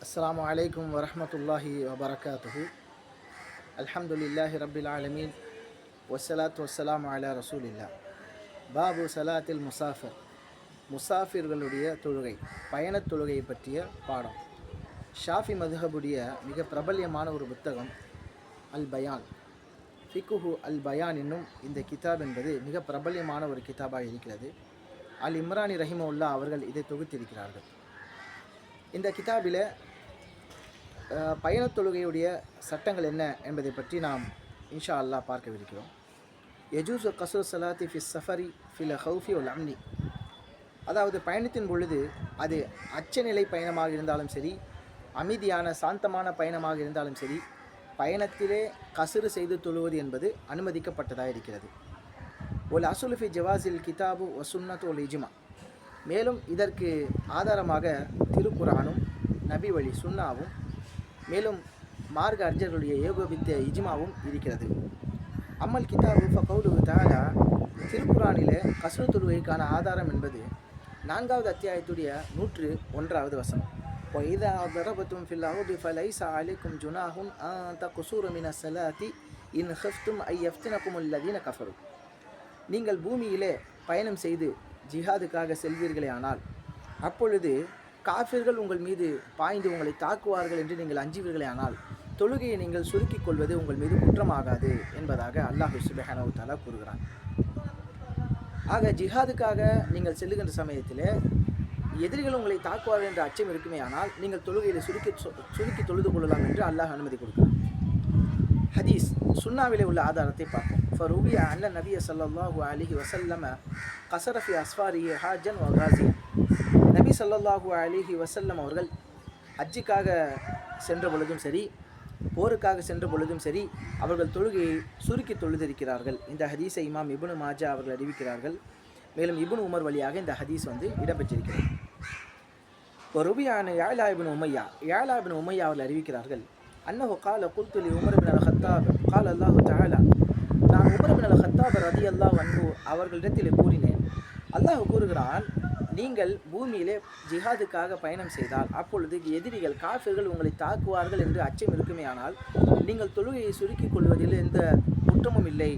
السلام عليكم ورحمة الله وبركاته الحمد لله رب العالمين والصلاة والسلام على رسول الله பாபு சலாத்தில் முசாஃபிர் முசாஃபிர்களுடைய தொழுகை பயணத் தொழுகையை பற்றிய பாடம் ஷாஃபி மதுஹபுடைய மிக பிரபல்யமான ஒரு புத்தகம் அல் பயான் ஃபிகுஹு அல் பயான் என்னும் இந்த கிதாப் என்பது மிக பிரபல்யமான ஒரு கிதாபாக இருக்கிறது அல் இம்ரானி ரஹிமவுல்லா அவர்கள் இதை தொகுத்திருக்கிறார்கள் இந்த கிதாபில் அஹ், பயணத் தொழுகையுடைய சட்டங்கள் என்ன என்பதை பற்றி நாம் இன்ஷா அல்லாஹ் பார்க்கவிருக்கிறோம். எஜூஸ் கசூர் சலாத்தி ஃபி சஃபரி ஃபில் ஹவுஃபி உல் அம்னி. அதாவது பயணத்தின் பொழுது அது அச்சநிலை பயணமாக இருந்தாலும் சரி அமைதியான சாந்தமான பயணமாக இருந்தாலும் சரி பயணத்திலே கசுறு செய்து தொழுவது என்பது அனுமதிக்கப்பட்டதாக இருக்கிறது. ஒல் அசுலுஃபி ஜவாசில் கிதாபு வசுன்னத் ஒல் இஜ்மா. மேலும் இதற்கு ஆதாரமாக திருக்குரானும் நபி வழி சுன்னாவும் மேலும் மார்க்க அறிஞர்களுடைய ஏகோபித்த இஜ்மாவும் இருக்கிறது அம்மல் கிதாபு ஃபகவுடு தாலா திருக்குரானிலே கசுரு தொழுகைக்கான ஆதாரம் என்பது நான்காவது அத்தியாயத்துடைய நூற்று ஒன்றாவது வசனம் وإذا ضربتم في الأرض فليس عليكم جناح أن تقصروا من الصلاة إن خفتم أن يفتنكم الذين كفروا நீங்கள் பூமியிலே பயணம் செய்து ஜிஹாதுக்காக செல்வீர்களே ஆனால் அப்பொழுது காஃபிர்கள் உங்கள் மீது பாய்ந்து உங்களை தாக்குவார்கள் என்று நீங்கள் அஞ்சுவீர்களே ஆனால் தொழுகையை நீங்கள் சுருக்கிக் கொள்வது உங்கள் மீது குற்றமாகாது என்பதாக அல்லாஹ் சுபஹானவு தாலா கூறுகிறான். ஆக ஜிஹாதுக்காக நீங்கள் செல்லுகின்ற சமயத்தில் எதிரிகள் உங்களை தாக்குவார்கள் என்ற அச்சம் இருக்குமே ஆனால் நீங்கள் தொழுகையில் சுருக்கி சொ- சுருக்கி தொழுது கொள்ளலாம் என்று அல்லாஹ் அனுமதி கொடுக்கிறான். ஹதீஸ் சுன்னாவிலே உள்ள ஆதாரத்தை பார்ப்போம். ஃபருபிய அண்ணன் நபிய சல்லாஹூ அலிஹி வசல்லம கசரஃபி அஸ்வாரி ஹாஜன் வகாசி நபி ஸல்லல்லாஹு அலிஹி வசல்லம் அவர்கள் ஹஜ்ஜுக்காக சென்ற பொழுதும் சரி போருக்காக சென்ற பொழுதும் சரி அவர்கள் தொழுகையை சுருக்கி தொழுதிருக்கிறார்கள். இந்த ஹதீஸை இமாம் இப்னு மாஜா அவர்கள் அறிவிக்கிறார்கள். மேலும் இபுன் உமர் வழியாக இந்த ஹதீஸ் வந்து இடம்பெற்றிருக்கிறது. ஒரு ருபியான யாழா இபின் உமையா யாழா இபின் உமையா அவர்கள் அறிவிக்கிறார்கள் அன்னஹு கால குல்துலி உமர் பின் அல் ஹத்தாப் கால் அல்லாஹு தாலா நான் உமர் பின் அல் ஹத்தாப் ரதி அல்லாஹ் அன்பு அவர்களிடத்தில் கூறினேன் அல்லாஹ் கூறுகிறான் நீங்கள் பூமியிலே ஜிஹாதுக்காக பயணம் செய்தால் அப்பொழுது எதிரிகள் காஃபிர்கள் உங்களை தாக்குவார்கள் என்று அச்சம் இருக்குமேயானால் நீங்கள் தொழுகையை சுருக்கிக் கொள்வதில் எந்த குற்றமும் இல்லை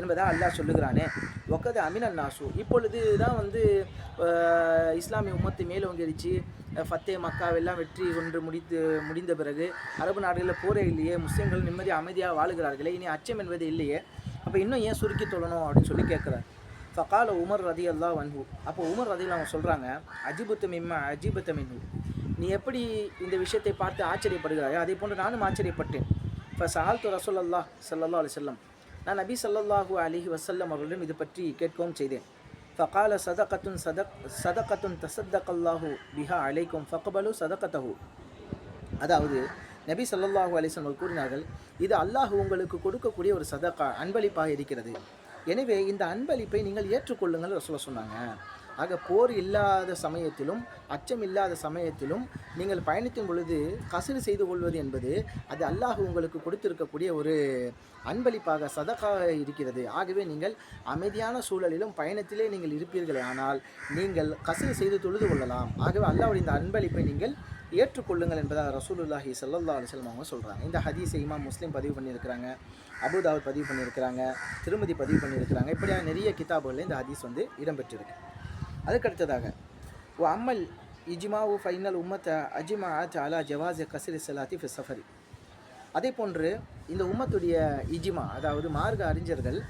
என்பதாக அல்லாஹ் சொல்லுகிறானே. ஒக்கது அமினன் நாசு. இப்பொழுது தான் வந்து இஸ்லாமிய உம்மத்து மேலோங்கிருச்சு. ஃபத்தே மக்காவெல்லாம் வெற்றி கொண்டு முடித்து முடிந்த பிறகு அரபு நாடுகளில் போரே இல்லையே முஸ்லீம்கள் நிம்மதி அமைதியாக வாழுகிறார்களே இனி அச்சம் என்பது இல்லையே. அப்போ இன்னும் ஏன் சுருக்கி தொழணும் அப்படின்னு சொல்லி கேட்குறார். ஃபகால உமர் ரதி அல்லா வன்ஹூ அப்போ உமர் ரதி அவங்க சொல்கிறாங்க அஜிபுத்த மிம்மா அஜிபத்த மின்ஹு நீ எப்படி இந்த விஷயத்தை பார்த்து ஆச்சரியப்படுகிறாயோ அதே போன்று நானும் ஆச்சரியப்பட்டேன். இப்போ சஹால்து ரசூல் அல்லாஹ் சல்லா அலி செல்லம் நான் நபி ஸல்லல்லாஹு அலிஹி வசல்லம் அவர்களிடம் இது பற்றி கேட்கவும் செய்தேன். ஃபகால சதகத்துன் சதக் சதகத்துன் தசத்தகல்லாஹூ பிஹா அலைக்கும் ஃபகபலு சதகத்தஹூ. அதாவது நபி சல்லாஹூ அலைஹி வஸல்லம் கூறினார்கள் இது அல்லாஹ் உங்களுக்கு கொடுக்கக்கூடிய ஒரு சதக்கா அன்பளிப்பாக இருக்கிறது. எனவே இந்த அன்பளிப்பை நீங்கள் ஏற்றுக்கொள்ளுங்கள் ரசூலுல்லாஹ் சொன்னாங்க. ஆக போர் இல்லாத சமயத்திலும் அச்சம் இல்லாத சமயத்திலும் நீங்கள் பயணிக்கும் பொழுது கசரு செய்து கொள்வது என்பது அது அல்லாஹ் உங்களுக்கு கொடுத்திருக்கக்கூடிய ஒரு அன்பளிப்பாக சதக்காக இருக்கிறது. ஆகவே நீங்கள் அமைதியான சூழலிலும் பயணத்திலே நீங்கள் இருப்பீர்களே ஆனால் நீங்கள் கசரு செய்து தொழுது கொள்ளலாம். ஆகவே அல்லாவுடைய இந்த அன்பளிப்பை நீங்கள் ஏற்றுக்கொள்ளுங்கள் என்பதாக ரசூலுல்லாஹி சல்லா அலிஸ்லம் அவங்க சொல்கிறாங்க இந்த ஹதீஸை இமாம் முஸ்லீம் பதிவு பண்ணியிருக்கிறாங்க அபுதாவுத் பதிவு பண்ணியிருக்கிறாங்க திருமதி பதிவு பண்ணியிருக்கிறாங்க. இப்படியான நிறைய கிதாபுகளில் இந்த ஹதீஸ் வந்து இடம்பெற்றிருக்கு. அதுக்கடுத்ததாக ஓ அம்மல் இஜ்மாவு ஃபைனல் உம்மத்த அஜிமா ஆத் அலா ஜவாஸ் கசிரி சலாத்தி ஃபி சஃபரி அதே போன்று இந்த உம்மத்துடைய இஜிமா அதாவது மார்க்க அறிஞர்கள்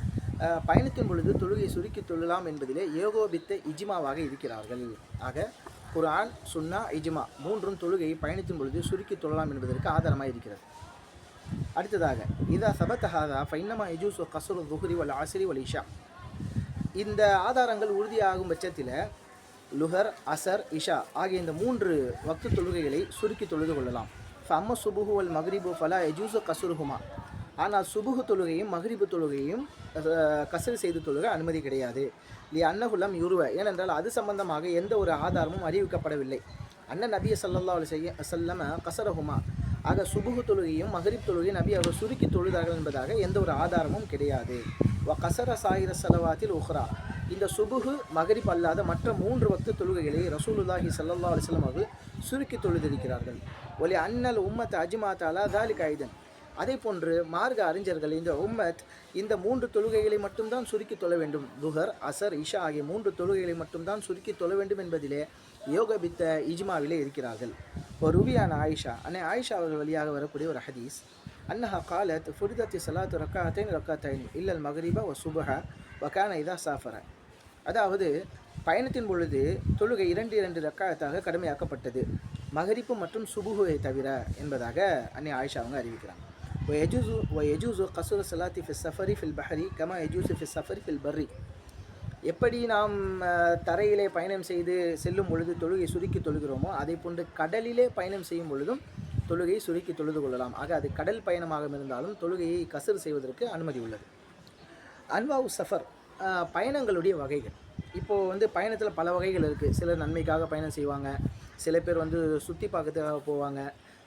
பயணத்தின் பொழுது தொழுகை சுருக்கி தொழலாம் என்பதிலே ஏகோபித்த இஜிமாவாக இருக்கிறார்கள். ஆக குர்ஆன் சுன்னா இஜ்மா மூன்றும் தொழுகையை பயணித்தும் பொழுது சுருக்கி தொழலாம் என்பதற்கு ஆதாரமாக இருக்கிறது. அடுத்ததாக இதா சபத்தஹாதா ஃபைன்னமா இஜூஸ் கசுர் துஹுரி வல் ஆசிரி வல் இஷா. இந்த ஆதாரங்கள் உறுதியாகும் பட்சத்தில் லுஹர் அசர் இஷா ஆகிய இந்த மூன்று வக்து தொழுகைகளை சுருக்கி தொழுது கொள்ளலாம். ஃபம்ம சுபுஹு வல் மக்ரிபு ஃபலா எஜூசு கசுருஹுமா ஆனால் சுபுகு தொழுகையும் மக்ரிபு தொழுகையும் கசல் செய்து தொழுக அனுமதி கிடையாது. லி அன்னகுலம் யுருவ. ஏனென்றால் அது சம்பந்தமாக எந்த ஒரு ஆதாரமும் அறிவிக்கப்படவில்லை. அண்ணன் நபிய சல்லா அலி செய்ய செல்லம கசரஹுமா. ஆக சுபுகு தொழுகையும் மகரிப் தொழுகையும் நபி அவர் சுருக்கி தொழுதார்கள் என்பதாக எந்த ஒரு ஆதாரமும் கிடையாது. வ கசர சாயிர செலவாத்தில் உஹ்ரா. இந்த சுபுகு மகரிப் அல்லாத மற்ற மூன்று வக்து தொழுகைகளை ரசூலுல்லாஹி சல்லா அலைஹி வஸல்லம் அவர்கள் சுருக்கி தொழுதிருக்கிறார்கள். ஒலி அன்னல் உம்மத் அஜ்மாத் அலா தாலி கைதன் அதே போன்று மார்க்க அறிஞர்கள் இந்த உம்மத் இந்த மூன்று தொழுகைகளை மட்டும்தான் சுருக்கி தொழ வேண்டும். துஹர் அசர் இஷா ஆகிய மூன்று தொழுகைகளை மட்டும்தான் சுருக்கி தொழ வேண்டும் என்பதிலே யோகபித்த இஜ்மாவிலே இருக்கிறார்கள். ஒரு ருவியான ஆயிஷா அன்னை ஆயிஷா அவர்கள் வழியாக வரக்கூடிய ஒரு ஹதீஸ். அன்னஹா காலத் ஃபுரிதத்தி சலாத்து ரக்காத்தைன் ரக்காத்தைன் இல்லல் மகரீபா ஒ சுபஹ வக்கான இதா சாஃபர. அதாவது பயணத்தின் பொழுது தொழுகை இரண்டு இரண்டு ரக்காயத்தாக கடுமையாக்கப்பட்டது. மகரிப்பு மற்றும் சுபுகுவை தவிர என்பதாக அன்னை ஆயிஷா அவங்க அறிவிக்கிறாங்க. ويجوز ويجوز قصر الصلاة في السفر في البحر كما يجوز في السفر في البر எப்படி நாம் அஹ், தரையிலே பயணம் செய்து செல்லும் பொழுது தொழுகை சுருக்கி தொழுகிறோமோ அதே போன்று கடலிலே பயணம் செய்யும் பொழுதும் தொழுகையை சுருக்கி தொழுது கொள்ளலாம் ஆக அது கடல் பயணமாக இருந்தாலும் தொழுகையை கசர் செய்வதற்கு அனுமதி உள்ளது அன்வாவு சஃபர் அஹ், பயணங்களுடைய வகைகள் இப்போது வந்து பயணத்தில் பல வகைகள் இருக்குது சிலர் நன்மைக்காக பயணம் செய்வாங்க சில பேர் வந்து சுற்றி பார்க்கறதுக்காக போவாங்க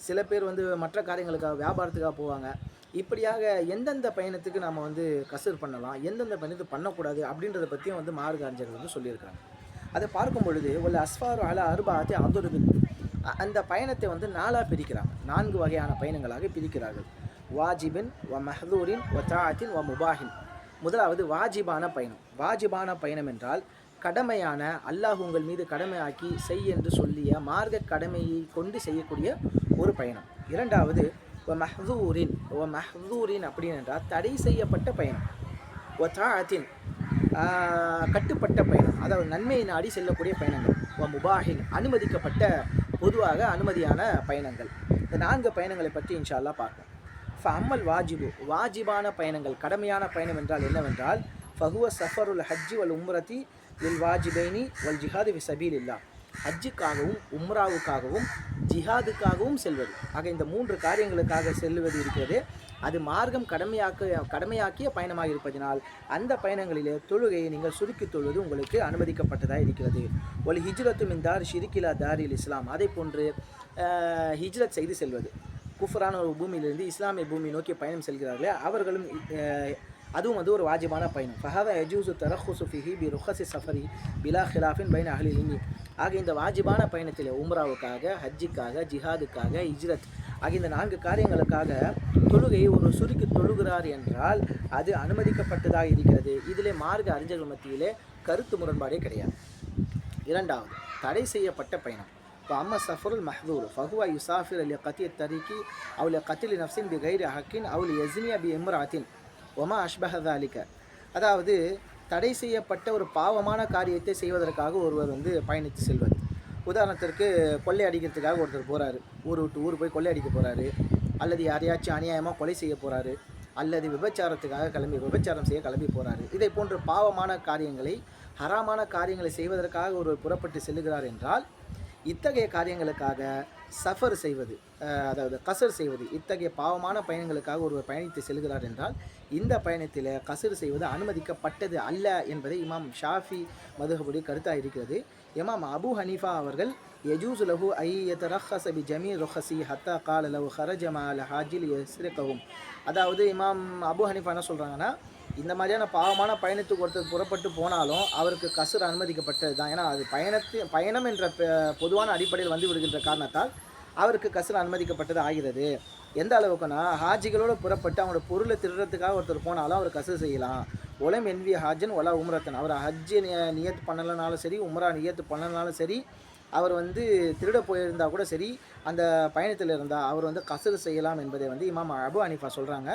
சில பேர் வந்து மற்ற காரியங்களுக்காக வியாபாரத்துக்காக போவாங்க. இப்படியாக எந்தெந்த பயணத்துக்கு நம்ம வந்து கசர் பண்ணலாம் எந்தெந்த பயணத்தை பண்ணக்கூடாது அப்படின்றத பற்றியும் வந்து மார்க் அறிஞர்கள் வந்து சொல்லியிருக்காங்க. அதை பார்க்கும் பொழுது உள்ள அஸ்வாரு அல அருபாத்தி அதொரு அந்த பயணத்தை வந்து நாலாக பிரிக்கிறாங்க. நான்கு வகையான பயணங்களாக பிரிக்கிறார்கள். வாஜிபின் வ மஹதூரின் வ தாத்தின் வ முபாஹின். முதலாவது வாஜிபான பயணம். வாஜிபான பயணம் என்றால் கடமையான அல்லாஹ் உங்கள் மீது கடமையாக்கி செய் என்று சொல்லிய மார்க்க கடமையை கொண்டு செய்யக்கூடிய ஒரு பயணம். இரண்டாவது ஒ மஹூரின் ஒ மஹூரின் அப்படின்னு என்றால் தடை செய்யப்பட்ட பயணம். ஒ தாத்தின் கட்டுப்பட்ட பயணம். அதாவது நன்மையை நாடி செல்லக்கூடிய பயணங்கள். ஒ முபாஹின் அனுமதிக்கப்பட்ட பொதுவாக அனுமதியான பயணங்கள். இந்த நான்கு பயணங்களை பற்றி இன்ஷால்லா அல்லாஹ் ஃப அம்மல் வாஜிபு வாஜிபான பயணங்கள். கடமையான பயணம் என்றால் என்னவென்றால் ஃபஹுவ சஃபருல் ஹஜ்ஜி வல் உம்ரதி லில் வாஜிபைனி வல் ஜிஹாது வி சபீல் இல்லா ஹஜ்ஜுக்காகவும் உம்ராவுக்காகவும் ஜிஹாதுக்காகவும் செல்வது. ஆக இந்த மூன்று காரியங்களுக்காக செல்வது இருக்கிறது. அது மார்க்கம் கடமையாக்க கடமையாக்கிய பயணமாக இருப்பதனால் அந்த பயணங்களிலே தொழுகையை நீங்கள் சுருக்கி தொழுவது உங்களுக்கு அனுமதிக்கப்பட்டதாக இருக்கிறது. ஒரு ஹிஜ்ரத்து மின்தார் ஷிரிக்கிலா தாரில் இஸ்லாம். அதே போன்று ஹிஜ்ரத் செய்து செல்வது. குஃபரான ஒரு பூமியிலிருந்து இஸ்லாமிய பூமி நோக்கி பயணம் செல்கிறார்களே அவர்களும் அதுவும் அது ஒரு வாஜிபான பயணம். ஃபஹத யஜூசு தரஹுசு ஃபிஹி பி ருஹசி சஃபரி பிலா ஹிலாஃபின் பைன் அஹ்லி இனி ஆக இந்த வாஜிபான பயணத்தில் உம்ராவுக்காக ஹஜ்ஜிக்காக ஜிஹாதுக்காக இஜ்ரத் ஆகிய இந்த நான்கு காரியங்களுக்காக தொழுகையை ஒரு சுருக்கி தொழுகிறார் என்றால் அது அனுமதிக்கப்பட்டதாக இருக்கிறது. இதிலே மார்க்க அறிஞர்கள் மத்தியிலே கருத்து முரண்பாடே கிடையாது. இரண்டாவது தடை செய்யப்பட்ட பயணம். இப்போ அம்மா சஃபருல் மஹதூர் ஃபஹுவா யுசாஃபிர் அலி கத்திய தரிக்கி அவளை கத்திலி நஃப்சின் பி கைரி ஹக்கின் அவள் எஸ்னியா பி இம்ராத்தின் ஒமா அஷ்பஹதாலிக்க அதாவது தடை செய்யப்பட்ட ஒரு பாவமான காரியத்தை செய்வதற்காக ஒருவர் வந்து பயணித்து செல்வது. உதாரணத்திற்கு கொள்ளை அடிக்கிறதுக்காக ஒருத்தர் போகிறாரு ஊர் விட்டு ஊர் போய் கொள்ளை அடிக்க போகிறாரு அல்லது யாரையாச்சும் அநியாயமாக கொலை செய்ய போகிறாரு அல்லது விபச்சாரத்துக்காக கிளம்பி விபச்சாரம் செய்ய கிளம்பி போகிறாரு இதை போன்ற பாவமான காரியங்களை ஹராமான காரியங்களை செய்வதற்காக ஒருவர் புறப்பட்டு செல்லுகிறார் என்றால் இத்தகைய காரியங்களுக்காக சஃபர் செய்வது அதாவது கசர் செய்வது இத்தகைய பாவமான பயணங்களுக்காக ஒருவர் பயணித்து செல்கிறார் என்றால் இந்த பயணத்தில் கசர் செய்வது அனுமதிக்கப்பட்டது அல்ல என்பதை இமாம் ஷாஃபி மதுகபுடி கருத்தாக இருக்கிறது. இமாம் அபு ஹனீஃபா அவர்கள் யஜூஸ் லஹு ஐ யதரஹஸ பி ரொஹசி ஹத்தா கால லஹு ஹரஜமா அல ஹாஜில் யஸ்ரிகவும் அதாவது இமாம் அபு ஹனீஃபா என்ன சொல்கிறாங்கன்னா இந்த மாதிரியான பாவமான பயணத்துக்கு ஒருத்தர் புறப்பட்டு போனாலும் அவருக்கு கசுர் அனுமதிக்கப்பட்டது தான். ஏன்னா அது பயணத்து பயணம் என்ற பொதுவான அடிப்படையில் வந்து விடுகின்ற காரணத்தால் அவருக்கு கசுர் அனுமதிக்கப்பட்டது ஆகிறது. எந்த அளவுக்குன்னா ஹாஜிகளோடு புறப்பட்டு அவங்களோட பொருளை திருடுறதுக்காக ஒருத்தர் போனாலும் அவர் கசு செய்யலாம். ஒலம் என்வி ஹாஜன் ஒலா உம்ரத்தன். அவர் ஹஜ்ஜு நியத்து பண்ணலைனாலும் சரி உம்ரா நியத்து பண்ணலனாலும் சரி அவர் வந்து திருட போயிருந்தால் கூட சரி அந்த பயணத்தில் இருந்தால் அவர் வந்து கசரு செய்யலாம் என்பதை வந்து இமாம் அபு அனிஃபா சொல்கிறாங்க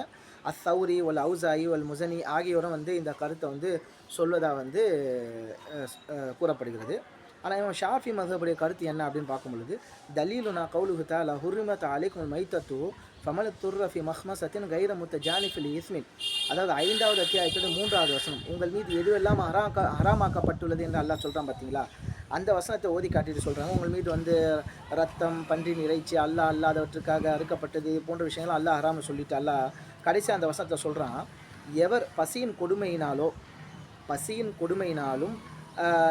அஸ் சௌரி ஒல் அவுசாயி ஒல் முசனி ஆகியோரும் வந்து இந்த கருத்தை வந்து சொல்வதாக வந்து கூறப்படுகிறது. ஆனால் இவன் ஷாஃபி மதபுடைய கருத்து என்ன அப்படின்னு பார்க்கும் பொழுது தலீலுனா கவுலுகு தாலா ஹுர்ரிமத் அலிக்கும் மைத்தத்து ஃபமல் துர்ரஃபி மஹ்மசத்தின் கைர முத்த ஜானிஃபில் இஸ்மின். அதாவது ஐந்தாவது அத்தியாயத்தோட மூன்றாவது வசனம் உங்கள் மீது எதுவெல்லாம் ஹராக்க ஹராமாக்கப்பட்டுள்ளது என்று அல்லாஹ் சொல்கிறான் பார்த்தீங்களா அந்த வசனத்தை ஓதி காட்டிட்டு சொல்கிறாங்க உங்கள் மீது வந்து ரத்தம் பன்றின் இறைச்சி அல்லாஹ் அல்லாதவற்றுக்காக அறுக்கப்பட்டது போன்ற விஷயங்கள் அல்லாஹ் ஹராம்னு சொல்லிட்டு அல்லாஹ் கடைசி அந்த வசனத்தை சொல்கிறான் எவர் பசியின் கொடுமையினாலோ பசியின் கொடுமையினாலும்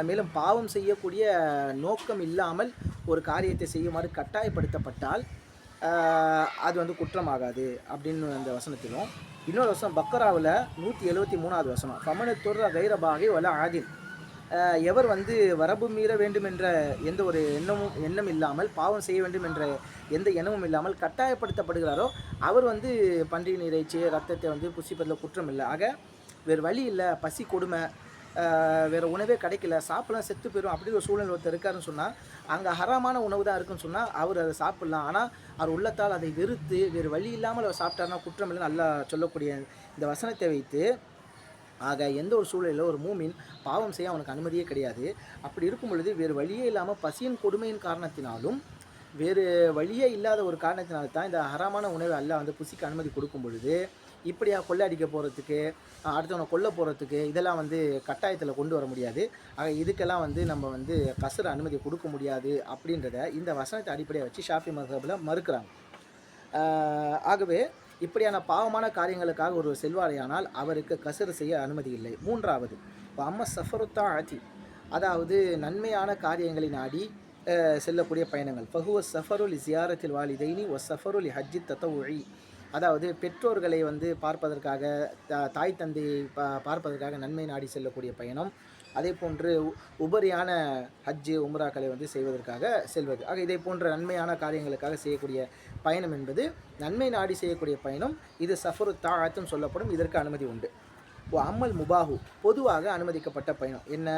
மேலும் பாவம் செய்யக்கூடிய நோக்கம் இல்லாமல் ஒரு காரியத்தை செய்யுமாறு கட்டாயப்படுத்தப்பட்டால் அது வந்து குற்றமாகாது அப்படின்னு அந்த வசனத்திலும். இன்னொரு வசனம் பக்கராவில் நூற்றி எழுபத்தி மூணாவது வசனம். ஃபமனு கைரபாகை வல ஆதின். எவர் வந்து வரபு மீற வேண்டும் என்ற எந்த ஒரு எண்ணமும் எண்ணம் இல்லாமல் பாவம் செய்ய வேண்டும் என்ற எந்த எண்ணமும் இல்லாமல் கட்டாயப்படுத்தப்படுகிறாரோ அவர் வந்து பன்றியின் இறைச்சி ரத்தத்தை வந்து புசிப்பதில் குற்றம் இல்லை. ஆக வேறு வழி இல்லை. பசி கொடுமை வேறு உணவே கிடைக்கல. சாப்பிடலாம் செத்து போயிடும் அப்படி ஒரு சூழ்நிலை ஒருத்தர் இருக்காருன்னு சொன்னால் அங்கே ஹராமான உணவு தான் இருக்குன்னு சொன்னால் அவர் அதை சாப்பிட்லாம். ஆனால் அவர் உள்ளத்தால் அதை வெறுத்து வேறு வழி இல்லாமல் அவர் சாப்பிட்டாருன்னா குற்றம் இல்லை நல்லா சொல்லக்கூடிய இந்த வசனத்தை வைத்து ஆக எந்த ஒரு சூழலில் ஒரு மூமின் பாவம் செய்ய அவனுக்கு அனுமதியே கிடையாது. அப்படி இருக்கும் பொழுது வேறு வழியே இல்லாமல் பசியின் கொடுமையின் காரணத்தினாலும் வேறு வழியே இல்லாத ஒரு காரணத்தினால தான் இந்த ஹராமான உணவை அல்ல வந்து புசிக்க அனுமதி கொடுக்கும் பொழுது இப்படியா கொள்ளை அடிக்க போகிறதுக்கு அடுத்தவனை கொல்ல போகிறதுக்கு இதெல்லாம் வந்து கட்டாயத்தில் கொண்டு வர முடியாது. ஆக இதுக்கெல்லாம் வந்து நம்ம வந்து கசர அனுமதி கொடுக்க முடியாது அப்படின்றத இந்த வசனத்தை அடிப்படையாக வச்சு ஷாஃபி மதபில் மறுக்கிறாங்க. ஆகவே இப்படியான பாவமான காரியங்களுக்காக ஒரு செல்வாரையானால் அவருக்கு கசரு செய்ய அனுமதி இல்லை. மூன்றாவது அம்ம சஃபருத்தா ஆதி அதாவது நன்மையான காரியங்களை நாடி செல்லக்கூடிய பயணங்கள். ஃபஹுவ சஃபருல் ஜியாரத்தில் வாலிதைனி ஒ சஃபருல் ஹஜ்ஜி தத்தவுழி அதாவது பெற்றோர்களை வந்து பார்ப்பதற்காக தாய் தந்தையை பார்ப்பதற்காக நன்மை நாடி செல்லக்கூடிய பயணம். அதே போன்று உபரியான ஹஜ்ஜு உம்ராக்களை வந்து செய்வதற்காக செல்வது. ஆக இதை போன்ற நன்மையான காரியங்களுக்காக செய்யக்கூடிய பயணம் என்பது நன்மை நாடி செய்யக்கூடிய பயணம். இது சஃபரு தாத்தும் சொல்லப்படும். இதற்கு அனுமதி உண்டு. ஓ அம்மல் முபாஹு பொதுவாக அனுமதிக்கப்பட்ட பயணம். என்ன?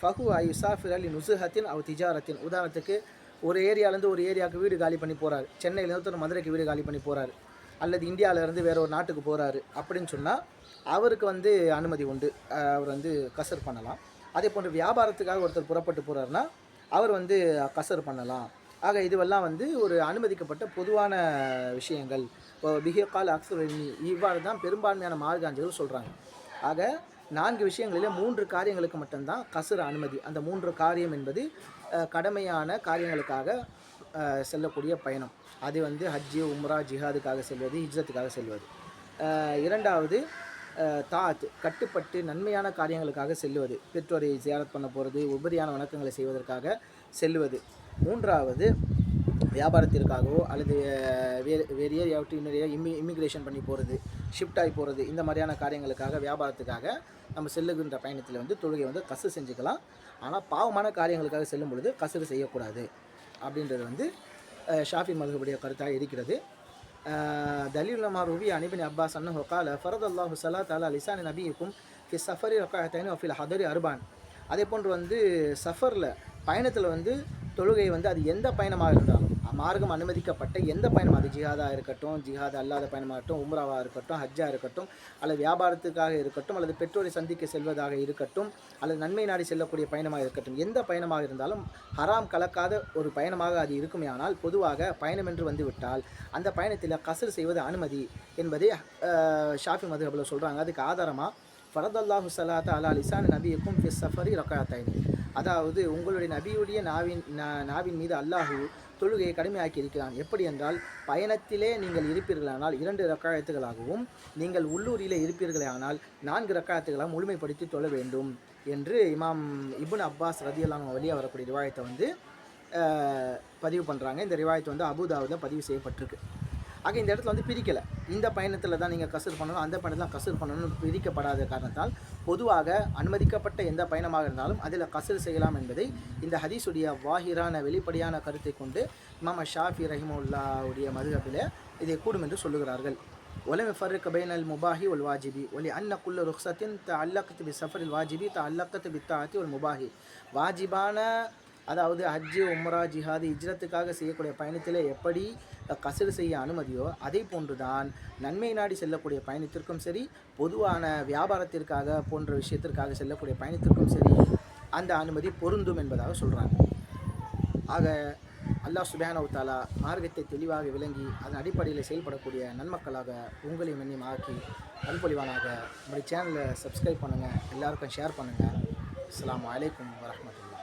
ஃபஹு ஐ யுசாஃபிர் அலி நுசுஹத்தின் அவ் திஜாரத்தின். உதாரணத்துக்கு ஒரு ஏரியாலேருந்து ஒரு ஏரியாவுக்கு வீடு காலி பண்ணி போகிறார் சென்னையிலேருந்து ஒருத்தர் மதுரைக்கு வீடு காலி பண்ணி போகிறாரு அல்லது இந்தியாவிலேருந்து வேற ஒரு நாட்டுக்கு போகிறாரு அப்படின்னு சொன்னால் அவருக்கு வந்து அனுமதி உண்டு. அவர் வந்து கசர் பண்ணலாம். அதே போன்று வியாபாரத்துக்காக ஒருத்தர் புறப்பட்டு போகிறாருன்னா அவர் வந்து கசர் பண்ணலாம். ஆக இதுவெல்லாம் வந்து ஒரு அனுமதிக்கப்பட்ட பொதுவான விஷயங்கள். இப்போ பிஹேகால் அக்சர் இவ்வாறு தான் பெரும்பான்மையான மார்காஞ்சர்கள் சொல்கிறாங்க ஆக நான்கு விஷயங்களிலே மூன்று காரியங்களுக்கு மட்டும்தான் கசுர அனுமதி. அந்த மூன்று காரியம் என்பது கடமையான காரியங்களுக்காக செல்லக்கூடிய பயணம். அது வந்து ஹஜ்ஜி உம்ரா ஜிஹாதுக்காக செல்வது ஹிஜ்ரத்துக்காக செல்வது. இரண்டாவது தாத் கட்டுப்பட்டு நன்மையான காரியங்களுக்காக செல்வது. பெற்றோரை ஜியாரத் பண்ண போகிறது உபரியான வணக்கங்களை செய்வதற்காக செல்வது. மூன்றாவது வியாபாரத்திற்காகவோ அல்லது வேறு வேறு ஏரியாவிட்டு இன்னொரு இம்மி இமிக்ரேஷன் பண்ணி போகிறது ஷிஃப்ட் ஆகி போகிறது இந்த மாதிரியான காரியங்களுக்காக வியாபாரத்துக்காக நம்ம செல்லுகின்ற பயணத்தில் வந்து தொழுகை வந்து கசு செஞ்சுக்கலாம். ஆனால் பாவமான காரியங்களுக்காக செல்லும் பொழுது கசுறு செய்யக்கூடாது. அப்படின்றது வந்து ஷாஃபி மதுபுடைய கருத்தாக இருக்கிறது. தலீல் நமா ரூபி அனிபின் அப்பாஸ் அன்னு ஹொக்கால ஃபரத் அல்லாஹு சலாத் அலா லிசானி நபிக்கும் ஃபி சஃபரி ரக்காயத்தைன் ஃபில் ஹதரி அர்பான். அதே போன்று வந்து சஃபரில் பயணத்தில் வந்து தொழுகை வந்து அது எந்த பயணமாக இருந்தாலும் மார்க்கம் அனுமதிக்கப்பட்ட எந்த பயணம்? அது ஜிஹாதாக இருக்கட்டும் ஜிஹாத் அல்லாத பயணமாக இருக்கட்டும் உம்ராவாக இருக்கட்டும் ஹஜ்ஜாக இருக்கட்டும் அல்லது வியாபாரத்துக்காக இருக்கட்டும் அல்லது பெற்றோரை சந்திக்க செல்வதாக இருக்கட்டும் அல்லது நன்மை நாடி செல்லக்கூடிய பயணமாக இருக்கட்டும் எந்த பயணமாக இருந்தாலும் ஹராம் கலக்காத ஒரு பயணமாக அது இருக்குமே ஆனால் பொதுவாக பயணம் என்று வந்துவிட்டால் அந்த பயணத்தில் கசர் செய்வது அனுமதி என்பதை ஷாஃபி மதுஹபில் சொல்கிறாங்க அதுக்கு ஆதாரமாக ஃபரதல்லாஹு சலாத் அலா லிசான் நபியுக்கும் ஃபி சஃபரி ரக்காத்தாயின் அதாவது உங்களுடைய நபியுடைய நாவின் நாவின் மீது அல்லாஹு தொழுகையை கடுமையாக்கி இருக்கிறான். எப்படி என்றால் பயணத்திலே நீங்கள் இருப்பீர்களானால் இரண்டு ரக்காயத்துகளாகவும் நீங்கள் உள்ளூரிலே இருப்பீர்களானால் நான்கு ரக்காயத்துகளாக முழுமைப்படுத்தி தொழ வேண்டும் என்று இமாம் இபுன் அப்பாஸ் ரதியல்லான் வழியாக வரக்கூடிய ரிவாயத்தை வந்து பதிவு பண்ணுறாங்க இந்த ரிவாயத்தை வந்து அபுதாவில் பதிவு செய்யப்பட்டிருக்கு. ஆக இந்த இடத்துல வந்து பிரிக்கலை. இந்த பயணத்தில் தான் நீங்கள் கசூர் பண்ணணும். அந்த பயணத்தில் கசூர் பண்ணணும்னு பிரிக்கப்படாத காரணத்தால் பொதுவாக அனுமதிக்கப்பட்ட எந்த பயணமாக இருந்தாலும் அதில் கசூர் செய்யலாம் என்பதை இந்த ஹதீஸுடைய வாஹிரான வெளிப்படையான கருத்தை கொண்டு மாம ஷாஃபி ரஹிமுல்லாவுடைய மதுகபில் இதை கூடும் என்று சொல்லுகிறார்கள். ஒலம் ஃபர்க் பைன் அல் முபாஹி ஒல் வாஜிபி. ஒலி அன்ன குல்ல ருக்ஸத்தின் த அல்லக்கத்து பி சஃபரில் வாஜிபி த அல்லக்கத்து பி தாத்தி ஒல் முபாஹி. வாஜிபான அதாவது ஹஜ்ஜு உம்ரா ஜிஹாது இஜ்ரத்துக்காக செய்யக்கூடிய பயணத்தில் எப்படி கசடு செய்ய அனுமதியோ அதே போன்றுதான் நன்மை நாடி செல்லக்கூடிய பயணத்திற்கும் சரி பொதுவான வியாபாரத்திற்காக போன்ற விஷயத்திற்காக செல்லக்கூடிய பயணத்திற்கும் சரி அந்த அனுமதி பொருந்தும் என்பதாக சொல்கிறாங்க ஆக அல்லாஹ் சுபஹானஹு தஆலா மார்க்கத்தை தெளிவாக விளங்கி அதன் அடிப்படையில் செயல்படக்கூடிய நன்மக்களாக உங்களையும் என்னையும் ஆக்கி அன்பொழிவானாக நம்முடைய சேனலை சப்ஸ்கிரைப் பண்ணுங்கள் எல்லாருக்கும் ஷேர் பண்ணுங்கள் அஸ்லாம் வலைக்கம் வரமத்துல